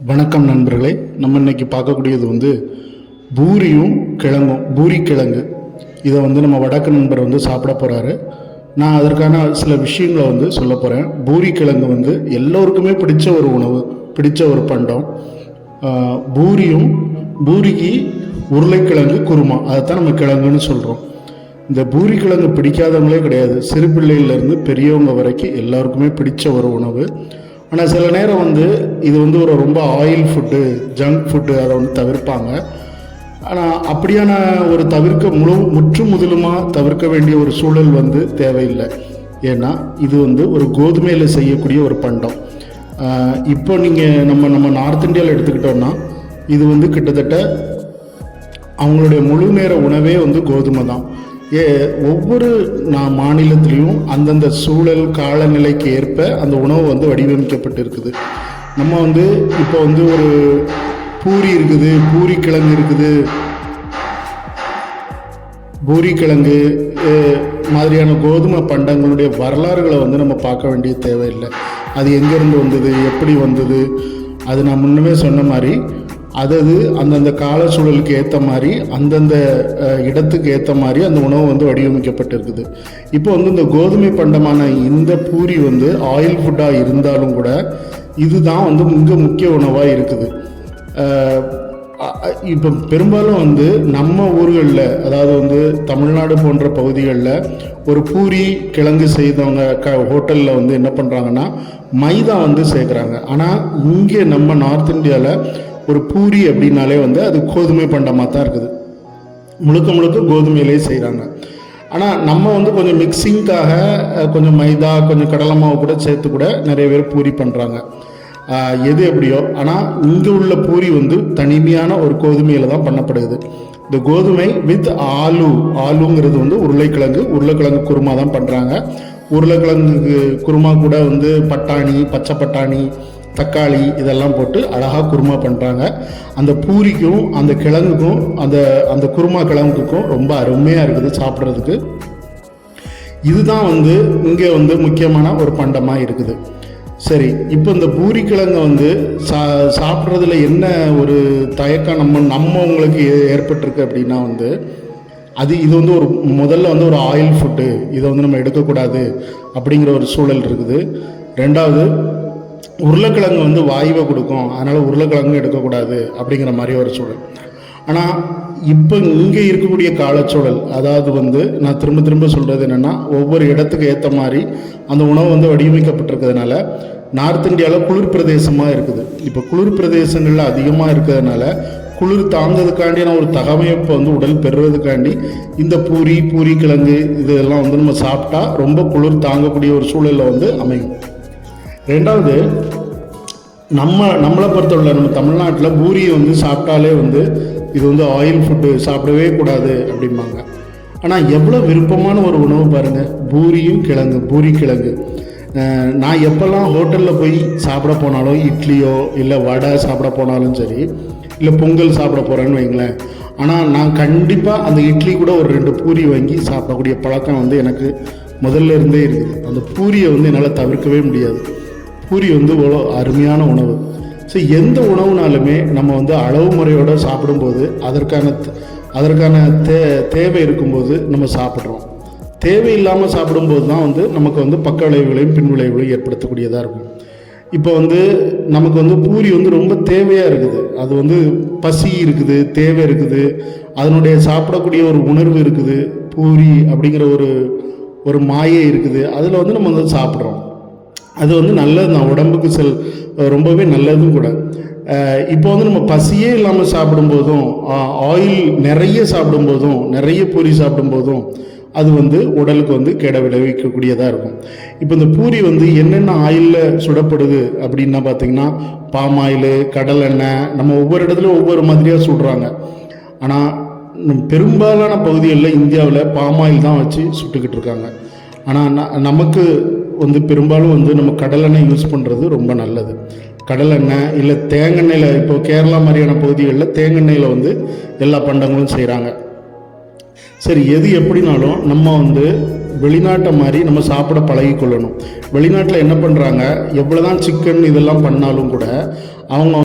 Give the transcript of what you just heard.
வணக்கம் நண்பர்களே நம்ம இன்னைக்கு பார்க்கக்கூடியது வந்து பூரியும் கிழங்கும் பூரி கிழங்கு. இதை வந்து நம்ம வடக்கு நண்பர் வந்து சாப்பிட போகிறாரு நான் அதற்கான சில விஷயங்களை வந்து சொல்ல போகிறேன் பூரி கிழங்கு வந்து எல்லோருக்குமே பிடிச்ச ஒரு உணவு பிடிச்ச ஒரு பண்டம். பூரியும் பூரிக்கு உருளைக்கிழங்கு குருமா. அதைத்தான் நம்ம கிழங்குன்னு சொல்கிறோம் இந்த பூரி கிழங்கு பிடிக்காதவங்களே கிடையாது. சிறு பிள்ளையிலேருந்து பெரியவங்க வரைக்கும் எல்லாருக்குமே பிடிச்ச ஒரு உணவு. ஆனால் சில நேரம் வந்து இது வந்து ஒரு ரொம்ப ஆயில் ஃபுட்டு ஜங்க் ஃபுட்டு அதை வந்து தவிர்ப்பாங்க. ஆனால் அப்படியான ஒரு தவிர்க்க முழு முற்று முதலுமாக தவிர்க்க வேண்டிய ஒரு சூழல் வந்து தேவையில்லை. ஏன்னா இது வந்து ஒரு கோதுமையில் செய்யக்கூடிய ஒரு பண்டம். இப்போ நீங்கள் நம்ம நம்ம நார்த் இந்தியாவில் எடுத்துக்கிட்டோம்னா இது வந்து கிட்டத்தட்ட அவங்களுடைய முழு நேர உணவே வந்து கோதுமை தான். ஒவ்வொரு நான் மாநிலத்திலையும் அந்தந்த சூழல் காலநிலைக்கு ஏற்ப அந்த உணவு வந்து வடிவமைக்கப்பட்டிருக்குது. நம்ம வந்து இப்போ வந்து ஒரு பூரி இருக்குது பூரி கிழங்கு இருக்குது. பூரி கிழங்கு மாதிரியான கோதுமை பண்டங்களுடைய வரலாறுகளை வந்து நம்ம பார்க்க வேண்டிய தேவையில்லை. அது எங்கேருந்து வந்தது எப்படி வந்தது? அது நான் முன்னமே சொன்ன மாதிரி அதது அந்தந்த கால சூழலுக்கு ஏற்ற மாதிரி அந்தந்த இடத்துக்கு ஏற்ற மாதிரி அந்த உணவு வந்து வடிவமைக்கப்பட்டிருக்குது. இப்போ வந்து இந்த கோதுமை பண்டமான இந்த பூரி வந்து ஆயில் ஃபுட்டாக இருந்தாலும் கூட இதுதான் வந்து மிக முக்கிய உணவாக இருக்குது. இப்போ பெரும்பாலும் வந்து நம்ம ஊர்களில் அதாவது வந்து தமிழ்நாடு போன்ற பகுதிகளில் ஒரு பூரி கிழங்கு செய்தவங்க க ஹோட்டலில் வந்து என்ன பண்ணுறாங்கன்னா மைதா வந்து சேர்க்குறாங்க. ஆனால் இங்கே நம்ம நார்த் இந்தியாவில் ஒரு பூரி அப்படின்னாலே வந்து அது கோதுமை பண்டமாக தான் இருக்குது. முழுக்க முழுக்க கோதுமையிலே செய்கிறாங்க ஆனால் நம்ம வந்து கொஞ்சம் மிக்சிங்காக கொஞ்சம் மைதா கொஞ்சம் கடலை மாவு கூட சேர்த்து கூட நிறைய பேர் பூரி பண்ணுறாங்க எது எப்படியோ ஆனால் இங்கே உள்ள பூரி வந்து தனிமையான ஒரு கோதுமையில் தான் பண்ணப்படுது. இந்த கோதுமை வித் ஆலு ஆலுங்கிறது வந்து உருளைக்கிழங்கு உருளைக்கிழங்கு குருமா தான் பண்ணுறாங்க உருளைக்கிழங்கு குருமா கூட வந்து பட்டாணி பச்சை பட்டாணி தக்காளி இதெல்லாம் போட்டு அழகாக குருமா பண்ணுறாங்க அந்த பூரிக்கும் அந்த கிழங்குக்கும் அந்த அந்த குருமா கிழங்குக்கும் ரொம்ப அருமையாக இருக்குது சாப்பிட்றதுக்கு. இதுதான் வந்து இங்கே வந்து முக்கியமான ஒரு பண்டமாக இருக்குது. சரி இப்போ இந்த பூரி கிழங்கு வந்து சா சாப்பிட்றதுல என்ன ஒரு தயக்கம் நம்ம நம்ம உங்களுக்கு ஏ- ஏற்பட்டிருக்கு அப்படின்னா வந்து அது இது வந்து ஒரு முதல்ல வந்து ஒரு ஆயில் ஃபுட்டு இதை வந்து நம்ம எடுக்கக்கூடாது அப்படிங்கிற ஒரு சூழல் இருக்குது. ரெண்டாவது உருளைக்கிழங்கு வந்து வாயுவை கொடுக்கும். அதனால் உருளைக்கிழங்கு எடுக்கக்கூடாது அப்படிங்கிற மாதிரி ஒரு சூழல். ஆனால் இப்போ இங்கே இருக்கக்கூடிய காலச்சூழல் அதாவது வந்து நான் திரும்ப திரும்ப சொல்கிறது என்னென்னா ஒவ்வொரு இடத்துக்கு ஏற்ற மாதிரி அந்த உணவு வந்து வடிவமைக்கப்பட்டிருக்கிறதுனால நார்த் இந்தியாவில் குளிர் பிரதேசமாக இருக்குது. இப்போ குளிர் பிரதேசங்களில் அதிகமாக இருக்கிறதுனால குளிர் தாங்கிறதுக்காண்டியான ஒரு தகவமைப்பை வந்து உடல் பெறுறதுக்காண்டி இந்த பூரி பூரி கிழங்கு இதெல்லாம் வந்து நம்ம சாப்பிட்டா ரொம்ப குளிர் தாங்கக்கூடிய ஒரு சூழலில் வந்து அமையும். ரெண்டாவது நம்ம நம்மளை பொறுத்தவரை நம்ம தமிழ்நாட்டில் பூரியை வந்து சாப்பிட்டாலே வந்து இது வந்து ஆயில் ஃபுட்டு சாப்பிடவே கூடாது அப்படிம்பாங்க. ஆனால் எவ்வளோ விருப்பமான ஒரு உணவு பாருங்கள் பூரியும் கிழங்கு பூரி கிழங்கு. நான் எப்போல்லாம் ஹோட்டலில் போய் சாப்பிட போனாலும் இட்லியோ இல்லை வடை சாப்பிட போனாலும் சரி இல்லை பொங்கல் சாப்பிட போகிறேன்னு வைங்களேன். ஆனால் நான் கண்டிப்பாக அந்த இட்லி கூட ஒரு ரெண்டு பூரி வாங்கி சாப்பிடக்கூடிய பழக்கம் வந்து எனக்கு முதல்ல இருந்தே இருக்குது. அந்த பூரியை வந்து என்னால் தவிர்க்கவே முடியாது. பூரி வந்து அவ்வளோ அருமையான உணவு. ஸோ எந்த உணவுனாலுமே நம்ம வந்து அளவு முறையோடு சாப்பிடும்போது அதற்கான அதற்கான தே தேவை இருக்கும்போது நம்ம சாப்பிட்றோம். தேவையில்லாமல் சாப்பிடும்போது தான் வந்து நமக்கு வந்து பக்க விளைவுகளையும் பின் விளைவுகளையும் ஏற்படுத்தக்கூடியதாக இருக்கும். இப்போ வந்து நமக்கு வந்து பூரி வந்து ரொம்ப தேவையாக இருக்குது. அது வந்து பசி இருக்குது தேவை இருக்குது. அதனுடைய சாப்பிடக்கூடிய ஒரு உணர்வு இருக்குது. பூரி அப்படிங்கிற ஒரு ஒரு மாயை இருக்குது. அதில் வந்து நம்ம வந்து சாப்பிட்றோம். அது வந்து நல்லது தான் உடம்புக்கு செல் ரொம்பவே நல்லதும் கூட. இப்போ வந்து நம்ம பசியே இல்லாமல் சாப்பிடும்போதும் ஆயில் நிறைய சாப்பிடும்போதும் நிறைய பூரி சாப்பிடும்போதும் அது வந்து உடலுக்கு வந்து கெட விளைவிக்கக்கூடியதாக இருக்கும். இப்போ இந்த பூரி வந்து என்னென்ன ஆயிலில் சுடப்படுது அப்படின்னா பார்த்தீங்கன்னா பாம் ஆயில் கடலெண்ணெய் நம்ம ஒவ்வொரு இடத்துலையும் ஒவ்வொரு மாதிரியாக சுடுறாங்க. ஆனால் பெரும்பாலான பகுதிகளில் இந்தியாவில் பாம் ஆயில் தான் வச்சு சுட்டுக்கிட்டு இருக்காங்க. ஆனால் ந- நமக்கு வந்து பெரும்பாலும் வந்து நம்ம கடலெண்ணெய் யூஸ் பண்ணுறது ரொம்ப நல்லது. கடலெண்ணெய் இல்லை தேங்கெண்ணெயில் இப்போ கேரளா மாதிரியான பகுதிகளில் தேங்கெண்ணெயில் வந்து எல்லா பண்டங்களும் செய்கிறாங்க சரி எது எப்படினாலும் நம்ம வந்து வெளிநாட்டை மாதிரி நம்ம சாப்பிட பழகிக்கொள்ளணும். வெளிநாட்டில் என்ன பண்ணுறாங்க எவ்வளோதான் சிக்கன் இதெல்லாம் பண்ணாலும் கூட அவங்க